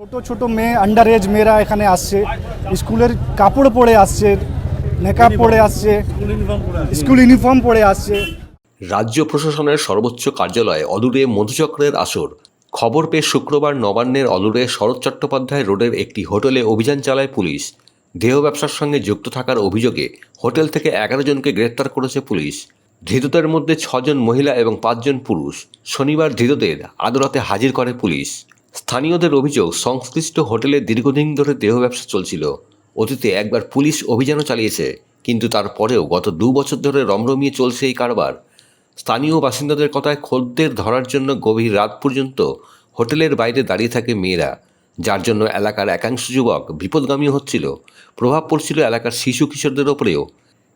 ছোট ছোট মেয়ে আন্ডার এজ মেয়েরা এখানে আসছে। স্কুলের কাপড় পরে আসছে মেকআপ পরে আসছে স্কুল ইউনিফর্ম পরে আসছে। রাজ্য প্রশাসনের সর্বোচ্চ কার্যালয়ে অদূরে মধুচক্রের আসর। খবর পেয়ে শুক্রবার নবান্নের অদূরে শরৎ চট্টোপাধ্যায় রোডের একটি হোটেলে অভিযান চালায় পুলিশ। দেহ ব্যবসার সঙ্গে যুক্ত থাকার অভিযোগে হোটেল থেকে এগারো জনকে গ্রেপ্তার করেছে পুলিশ। ধৃতদের মধ্যে ছজন মহিলা এবং পাঁচজন পুরুষ। শনিবার ধৃতদের আদালতে হাজির করে পুলিশ। স্থানীয়দের অভিযোগ, সংশ্লিষ্ট হোটেলে দীর্ঘদিন ধরে দেহ ব্যবসা চলছিল। অতীতে একবার পুলিশ অভিযানও চালিয়েছে, কিন্তু তারপরেও গত দু বছর ধরে রমরমিয়ে চলছে এই কারবার। স্থানীয় বাসিন্দাদের কথায় খদ্দের ধরার জন্য গভীর রাত পর্যন্ত হোটেলের বাইরে দাঁড়িয়ে থাকে মেয়েরা, যার জন্য এলাকার একাংশ যুবক বিপদগামী হচ্ছিল। প্রভাব পড়ছিল এলাকার শিশু কিশোরদের ওপরেও।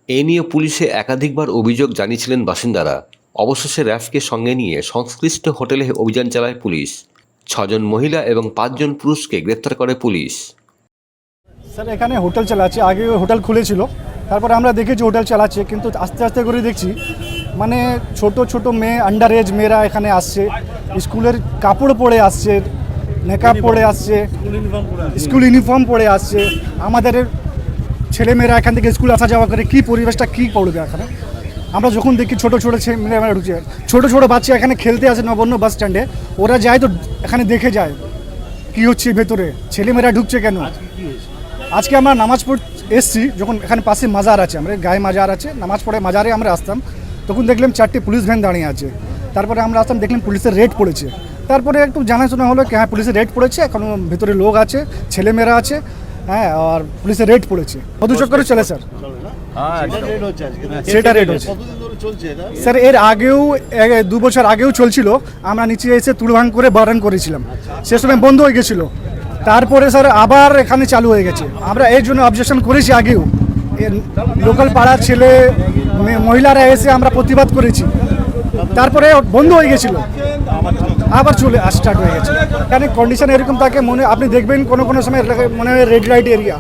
এ নিয়ে পুলিশে একাধিকবার অভিযোগ জানিয়েছিলেন বাসিন্দারা। অবশেষে র্যাফকে সঙ্গে নিয়ে সংশ্লিষ্ট হোটেলে অভিযান চালায় পুলিশ। ছজন মহিলা এবং পাঁচজন পুরুষকে গ্রেপ্তার করে পুলিশ। স্যার এখানে হোটেল চালাচ্ছে। আগে হোটেল খুলেছিল। তারপরে আমরা দেখেছি হোটেল চালাচ্ছে কিন্তু আস্তে আস্তে করে দেখছি মানে ছোট ছোট মেয়ে আন্ডার এজ মেয়েরা এখানে আসছে। স্কুলের কাপড় পরে আসছে মেকআপ পরে আসছে স্কুল ইউনিফর্ম পরে আসছে। আমাদের ছেলেমেয়েরা এখান থেকে স্কুল আসা যাওয়া করে কী পরিবেশটা কী পড়বে এখানে? আমরা যখন দেখি ছোটো ছোটো ছেলেমেয়েরা ঢুকছে ছোটো ছোটো বাচ্চা এখানে খেলতে আসে নবান্ন বাস স্ট্যান্ডে ওরা যায় তো এখানে দেখে যায় কি হচ্ছে ভেতরে ছেলেমেয়েরা ঢুকছে কেন? আজকে আমরা নামাজ পড় এসছি যখন এখানে পাশে মাজার আছে আমরা গায়ে মাজার আছে নামাজ পড়ে মাজারে আমরা আসতাম তখন দেখলাম চারটে পুলিশ ভ্যান দাঁড়িয়ে আছে তারপরে আমরা আসতাম দেখলাম পুলিশের রেড পড়েছে তারপরে একটু জানাশোনা হলো কি হ্যাঁ পুলিশের রেড পড়েছে এখন ভেতরে লোক আছে ছেলেমেয়েরা আছে হ্যাঁ আর পুলিশের রেড পড়েছে। মধুচক্করে চলে স্যার। সেটা রেড হচ্ছে স্যার এর আগেও দু বছর আগেও চলছিল। আমরা নিচে এসে তুলভাং করে বারণ করেছিলাম। সে সময় বন্ধ হয়ে গেছিল। তারপরে স্যার আবার এখানে চালু হয়ে গেছে। আমরা এর জন্য অবজেকশন করেছি আগেও। লোকাল পাড়ার ছেলে মহিলারা এসে আমরা প্রতিবাদ করেছি। তারপরে বন্ধ হয়ে গেছিল। আবার চলে স্টার্ট হয়ে গেছে। কারণ কন্ডিশন এরকম থাকে মনে আপনি দেখবেন কোনো কোনো সময় মনে হয় রেড লাইট এরিয়া